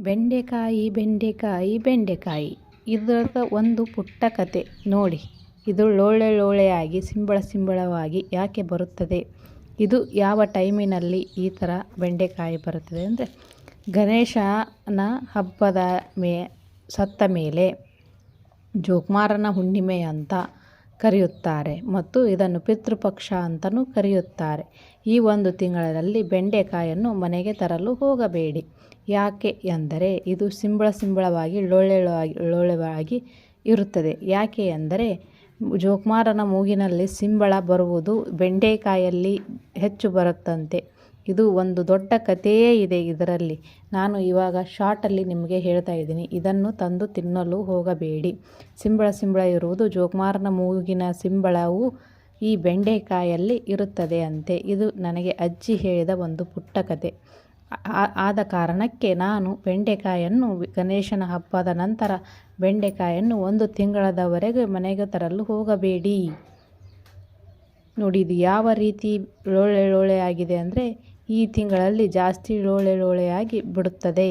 ಬೆಂಡೆಕಾಯಿ ಬೆಂಡೆಕಾಯಿ ಬೆಂಡೆಕಾಯಿ. ಇದರದ ಒಂದು ಪುಟ್ಟ ಕತೆ. ನೋಡಿ, ಇದು ಲೋಳೆ ಲೋಳೆಯಾಗಿ, ಸಿಂಬಳ ಸಿಂಬಳವಾಗಿ ಯಾಕೆ ಬರುತ್ತದೆ? ಇದು ಯಾವ ಟೈಮಿನಲ್ಲಿ ಈ ಥರ ಬೆಂಡೆಕಾಯಿ ಬರುತ್ತದೆ ಅಂದರೆ, ಗಣೇಶನ ಹಬ್ಬದ ಮೇ, ಸತ್ತ ಮೇಲೆ, ಜೋಕುಮಾರನ ಹುಣ್ಣಿಮೆ ಅಂತ ಕರೆಯುತ್ತಾರೆ ಮತ್ತು ಇದನ್ನು ಪಿತೃಪಕ್ಷ ಅಂತಲೂ ಕರೆಯುತ್ತಾರೆ. ಈ ಒಂದು ತಿಂಗಳಲ್ಲಿ ಬೆಂಡೆಕಾಯನ್ನು ಮನೆಗೆ ತರಲು ಹೋಗಬೇಡಿ. ಯಾಕೆ ಎಂದರೆ ಇದು ಸಿಂಬಳ ಸಿಂಬಳವಾಗಿ ಲೋಳೆಳವಾಗಿ ಲೋಳೆವಾಗಿ ಇರುತ್ತದೆ. ಯಾಕೆ ಎಂದರೆ ಜೋಕುಮಾರನ ಮೂಗಿನಲ್ಲಿ ಸಿಂಬಳ ಬರುವುದು ಬೆಂಡೆಕಾಯಲ್ಲಿ ಹೆಚ್ಚು ಬರುತ್ತಂತೆ. ಇದು ಒಂದು ದೊಡ್ಡ ಕಥೆಯೇ ಇದೆ ಇದರಲ್ಲಿ. ನಾನು ಇವಾಗ ಶಾರ್ಟಲ್ಲಿ ನಿಮಗೆ ಹೇಳ್ತಾ ಇದ್ದೀನಿ, ಇದನ್ನು ತಂದು ತಿನ್ನಲು ಹೋಗಬೇಡಿ. ಸಿಂಬಳ ಸಿಂಬಳ ಇರುವುದು ಜೋಕುಮಾರನ ಮೂಗಿನ ಸಿಂಬಳವು ಈ ಬೆಂಡೆಕಾಯಲ್ಲಿ ಇರುತ್ತದೆ ಅಂತೆ. ಇದು ನನಗೆ ಅಜ್ಜಿ ಹೇಳಿದ ಒಂದು ಪುಟ್ಟ ಕತೆ. ಆದ ಕಾರಣಕ್ಕೆ ನಾನು ಬೆಂಡೆಕಾಯನ್ನು ಗಣೇಶನ ಹಬ್ಬದ ನಂತರ ಬೆಂಡೆಕಾಯನ್ನು ಒಂದು ತಿಂಗಳದವರೆಗೆ ಮನೆಗೆ ತರಲು ಹೋಗಬೇಡಿ. ನೋಡಿ ಇದು ಯಾವ ರೀತಿ ಲೋಳೆ ಲೋಳೆ ಆಗಿದೆ ಅಂದರೆ ಈ ತಿಂಗಳಲ್ಲಿ ಜಾಸ್ತಿ ಲೋಳೆ ಲೋಳೆಯಾಗಿ ಬಿಡುತ್ತದೆ.